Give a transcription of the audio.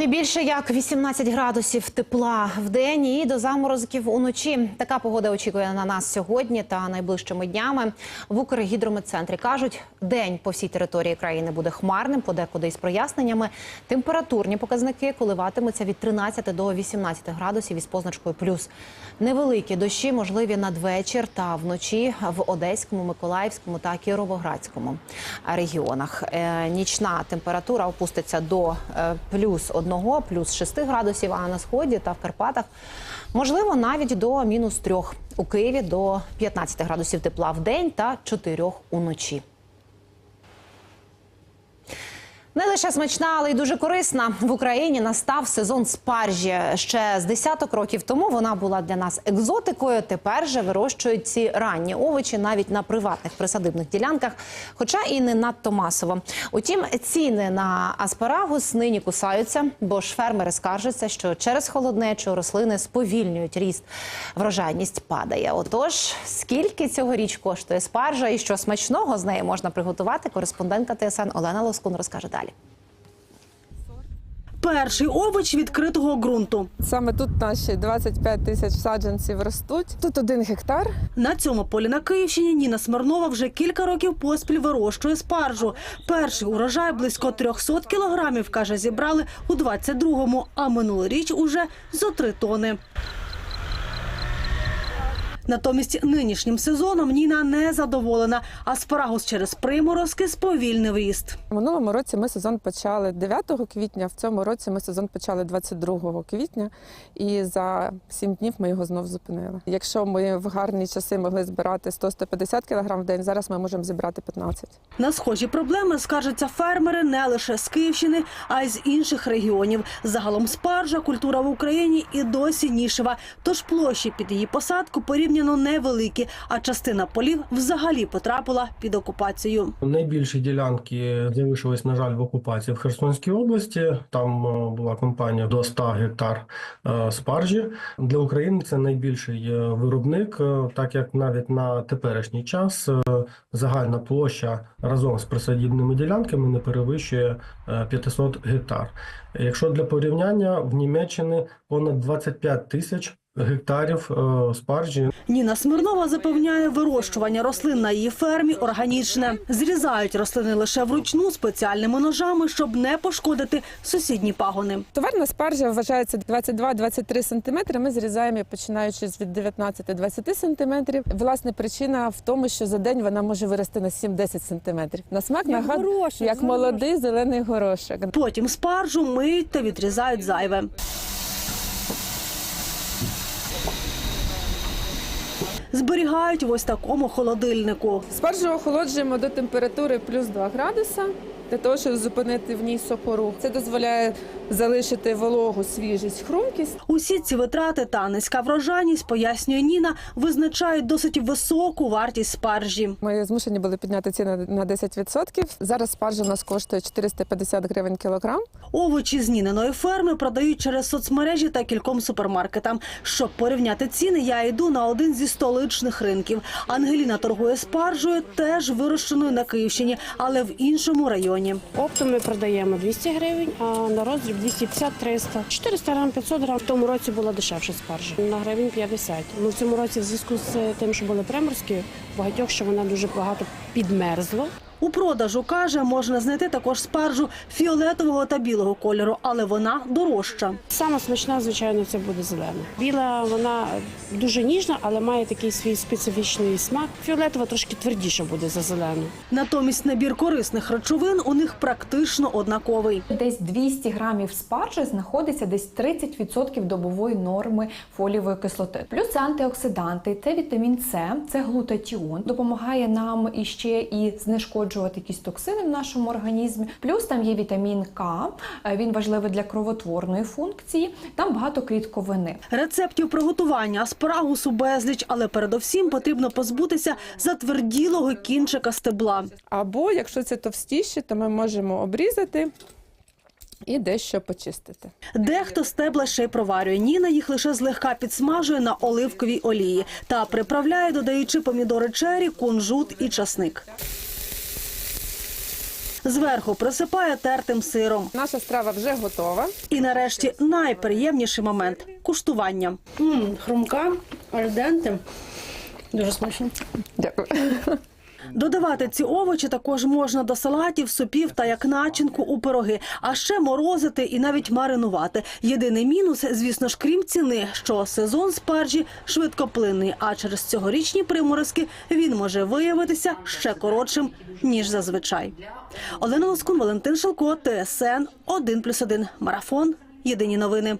Не більше як 18 градусів тепла в день і до заморозків уночі. Така погода очікує на нас сьогодні та найближчими днями. В Укргідрометцентрі кажуть, день по всій території країни буде хмарним, подекуди із проясненнями. Температурні показники коливатимуться від 13 до 18 градусів із позначкою плюс. Невеликі дощі можливі надвечір та вночі в Одеському, Миколаївському та Кіровоградському регіонах. Е, Нічна температура опуститься до е, плюс 1, плюс 6 градусів, а на сході та в Карпатах можливо навіть до мінус 3. У Києві до 15 градусів тепла в день та 4 уночі. Не лише смачна, але й дуже корисна. В Україні настав сезон спаржі. Ще з десяток років тому вона була для нас екзотикою. Тепер же вирощують ці ранні овочі навіть на приватних присадибних ділянках, хоча і не надто масово. Утім, ціни на аспарагус нині кусаються, бо ж фермери скаржаться, що через холоднечу рослини сповільнюють ріст. Врожайність падає. Отож, скільки цьогоріч коштує спаржа і що смачного з неї можна приготувати? Кореспондентка ТСН Олена Лоскун розкаже далі. Перший овоч відкритого ґрунту. Саме тут наші 25 тисяч саджанців ростуть. Тут один гектар. На цьому полі на Київщині Ніна Смирнова вже кілька років поспіль вирощує спаржу. Перший урожай близько 300 кілограмів, каже, зібрали у 22-му, а минулоріч уже зо три тони. Натомість нинішнім сезоном Ніна не задоволена. Аспарагус через приморозки сповільнив ріст. Минулому році ми сезон почали 9 квітня. В цьому році ми сезон почали 22 квітня, і за 7 днів ми його знов зупинили. Якщо ми в гарні часи могли збирати 100-150 кг в день, зараз ми можемо зібрати 15. На схожі проблеми скаржаться фермери не лише з Київщини, а й з інших регіонів. Загалом спаржа культура в Україні і досі нішева. Тож площі під її посадку порівняно невеликі, а частина полів взагалі потрапила під окупацію. Найбільші ділянки залишились, на жаль, в окупації в Херсонській області. Там була компанія до 100 гектар спаржі. Для України це найбільший виробник, так як навіть на теперішній час загальна площа разом з присадібними ділянками не перевищує е, 500 гектар. Якщо для порівняння в Німеччині понад 25 тисяч гектарів е, спаржі Ніна Смирнова запевняє, вирощування рослин на її фермі органічне. Зрізають рослини лише вручну спеціальними ножами, щоб не пошкодити сусідні пагони. Товарна спаржа вважається 22-23 см. Ми зрізаємо починаючи з від 19-20 см. Власне, причина в тому, що за день вона може вирости на 7-10 см. На смак нагад... як молодий зелений горошок. Потім спаржу миють та відрізають зайве. Зберігають в ось такому холодильнику. Спаржу охолоджуємо до температури плюс 2 градуса для того, щоб зупинити в ній сопору. Це дозволяє залишити вологу, свіжість, хрумкість. Усі ці витрати та низька врожайність, пояснює Ніна, визначають досить високу вартість спаржі. Ми змушені були підняти ціни на 10%. Зараз спаржа у нас коштує 450 гривень кілограм. Овочі з Ніниної ферми продають через соцмережі та кільком супермаркетам. Щоб порівняти ціни, я йду на один зі столичних ринків. Ангеліна торгує спаржею, теж вирощеною на Київщині, але в іншому районі. Оптом ми продаємо 200 гривень, а на роздріб 250-300. 400 грам, 500 грам. В тому році була дешевша спаржа. На гривень 50. Ну в цьому році в зв'язку з тим, що були приморські, багатьох, що вона дуже багато підмерзло. У продажу каже, можна знайти також спаржу фіолетового та білого кольору, але вона дорожча. Саме смачна, звичайно, це буде зелена. Біла вона дуже ніжна, але має такий свій специфічний смак. Фіолетова трошки твердіша буде за зелену. Натомість набір корисних речовин у них практично однаковий. Десь 200 грамів спаржі знаходиться десь 30% добової норми фолієвої кислоти. Плюс це антиоксиданти, це вітамін С, це глутатіон, допомагає нам іще і знешкоджувати якісь токсини в нашому організмі. Плюс там є вітамін К, е, він важливий для кровотворної функції. Там багато клітковини. Рецептів приготування аспарагусу безліч, але передовсім потрібно позбутися затверділого кінчика стебла. Або якщо це товстіші, то ми можемо обрізати. І дещо почистити. Дехто стебла ще й проварює. Ніна їх лише злегка підсмажує на оливковій олії та приправляє, додаючи помідори чері, кунжут і часник. Зверху присипає тертим сиром. Наша страва вже готова. І нарешті найприємніший момент куштування. Хрумка, альденти. Дуже смачно. Дякую. Додавати ці овочі також можна до салатів, супів та як начинку у пироги, а ще морозити і навіть маринувати. Єдиний мінус, звісно ж, крім ціни, що сезон спаржі швидкоплинний, а через цьогорічні приморозки він може виявитися ще коротшим ніж зазвичай. Олена Лоскун, Валентин Шелко, ТСН 1+,1. Марафон. Єдині новини.